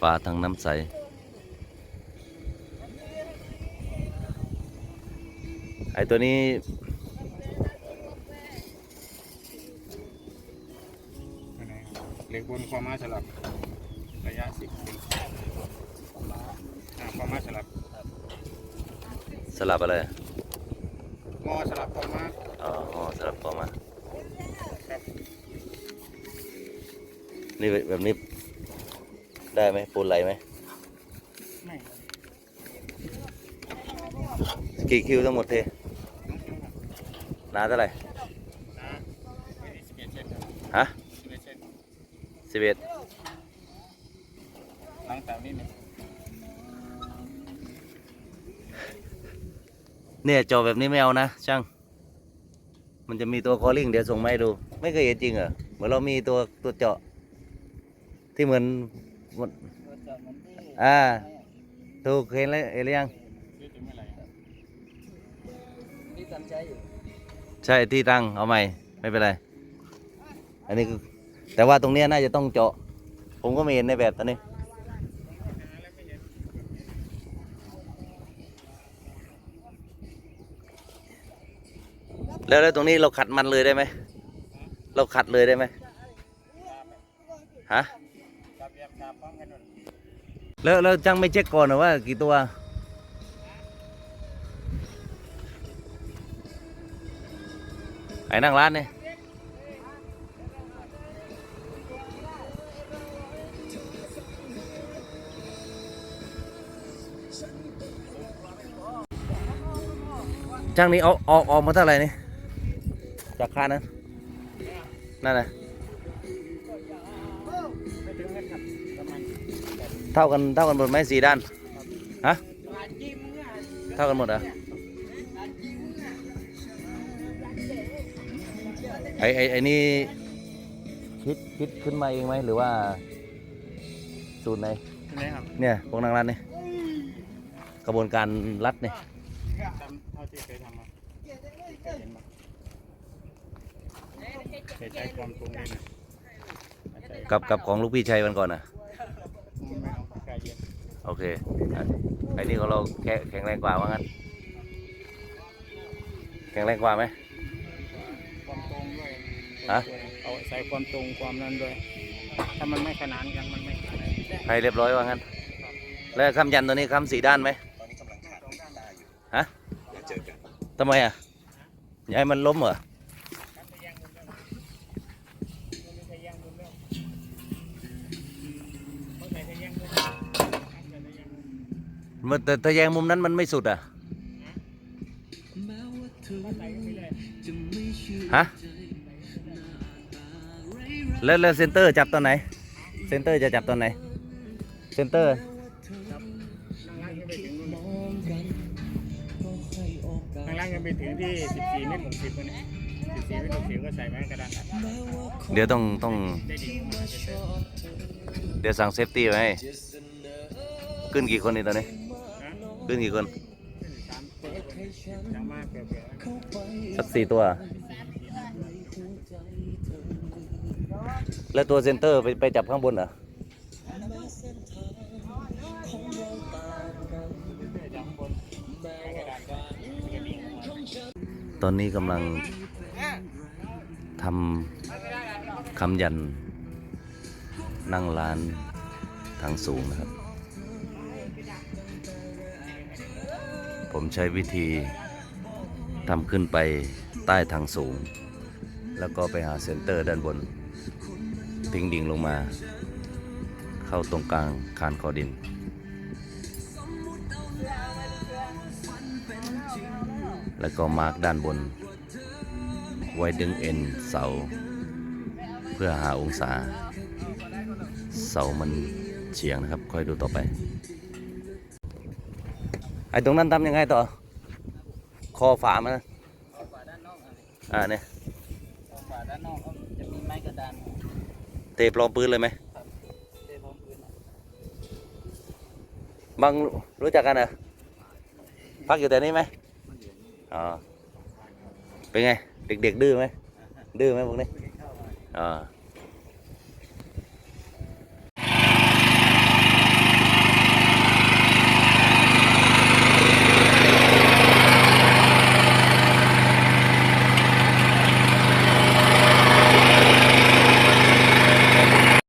ฟ้าทั้งน้ำใส ไอตัวนี้อันไหนครับเหล็กบนความมาสลับ ระยะสิบมิลอ่าความมาสลับ สลับอะไรงอสลับความมาอ๋ออ๋อสลับต่อมาครับนี่แบบนี้ ได้ไหมปูนไหลไหมไม่กี่คิวทั้งหมดเทน้องคิวครับหนาเท่าไหร่นะสิบเอ็ดเซนครับฮะสิบเอ็ดเซนสิบเอ็ดหลังจากนี้เนี่ยเนี่ยจอแบบนี้ไม่เอานะช่าง มันจะมีตัวคอลลิ่งเดี๋ยวส่งมาให้ดู ไม่เคยเห็นจริงเหรอ เหมือนเรามีตัวตัวเจาะที่เหมือน เหมือนอ่าถูกเห็นแล้วเห็นหรือยังซื้อถึงเมื่อไหร่ครับที่ทำใช้อยู่ใช่ที่ตั้งเอาใหม่ไม่เป็นไร อันนี้คือแต่ว่าตรงเนี้ยน่าจะต้องเจาะ ผมก็ไม่เห็นในแบบตอนนี้แล้วแล้วตรงนี้เราขัดมันเลยได้ไหม เราขัดเลยได้ไหมฮะ จับเรียบจับพร้อมกันหมดแล้วแล้วจังไม่เช็คก่อนเหรอว่ากี่ตัว ไอ้นั่งร้านเนี่ยจ้างนี้เอาออกออกมาเท่าไหร่นี่จากค่านั้นนั่นนะไม่ถึงเม็ดครับประ เท่ากันเท่ากันหมดไหมสี่ด้านฮะเท่ากันหมดเหรอไอไอไอนี่คิดคิดขึ้นมาเองไหมหรือว่า สูตรไหนที่ไหนครับเนี่ยพวกนางรัดนี่กระบวนการรัดนี่ทำเท่าที่เคยทำมาเคยเห็นมาเคยใช้ความตรงเลยนะไม่ใช่กับกับของลูกพี่ชัยวันก่อนนะ ไม่เอากายเย็น โอเคอะไอนี่ของเราแข็งแข็งแรงกว่าว่างั้น แข็งแรงกว่าไหมความตรงด้วยฮะเอาใส่ความตรงความนั้นด้วย ถ้ามันไม่ขนานกันมันไม่ขนานให้เรียบร้อยว่างั้น แล้วคำยันตัวนี้คำสีด้านไหมฮะทำไมอะอยายมันล้มเหรอ มันแต่แต่แยงมุมนั้นมันไม่สุดอะฮะแล้วแล้วเซนเตอร์จับตอนไหน เซนเตอร์จะจับตอนไหน เซนเตอร์ข้างล่างยังไปถึงที่ 14เมตร60เลยนะ14เมตร60ก็ใส่ไม้กระดานอัดเดี๋ยวต้องต้องได้ดีมากเลยเดี๋ยวสั่งเซฟตี้ไว้ให้ขึ้นกี่คนนี่ตอนนี้นะ ขึ้นกี่คนสามตัวยังมากสักสี่ตัว แล้วตัวเซนเตอร์ไปไปจับข้างบนเหรอตอนนี้กำลังทำคำยันนั่งร้านทางสูงนะครับ ผมใช้วิธีทำขึ้นไปใต้ทางสูง แล้วก็ไปหาเซนเตอร์ด้านบน ทิ้งดิ่งลงมา เข้าตรงกลางคานคอดิน แล้วก็มาร์กด้านบน ไว้ดึงเอ็นเสา เพื่อหาองศา เสามันเฉียงนะครับ ค่อยดูต่อไป ไอ้ตรงนั้นทำยังไงต่อ คอฝามันนะฝาด้านนอกอะไรอ่าเนี่ยฝาด้านนอกก็จะมีไม้กระดานเทปลอมปืนเลยไหมเทพร้อมพื้นอะบังรู้จักกันเหรอพักอยู่แต่นี้ไหมอ๋อเป็นไง เด็กๆดื้อไหมดื้อไหมพวกนี้อ๋อ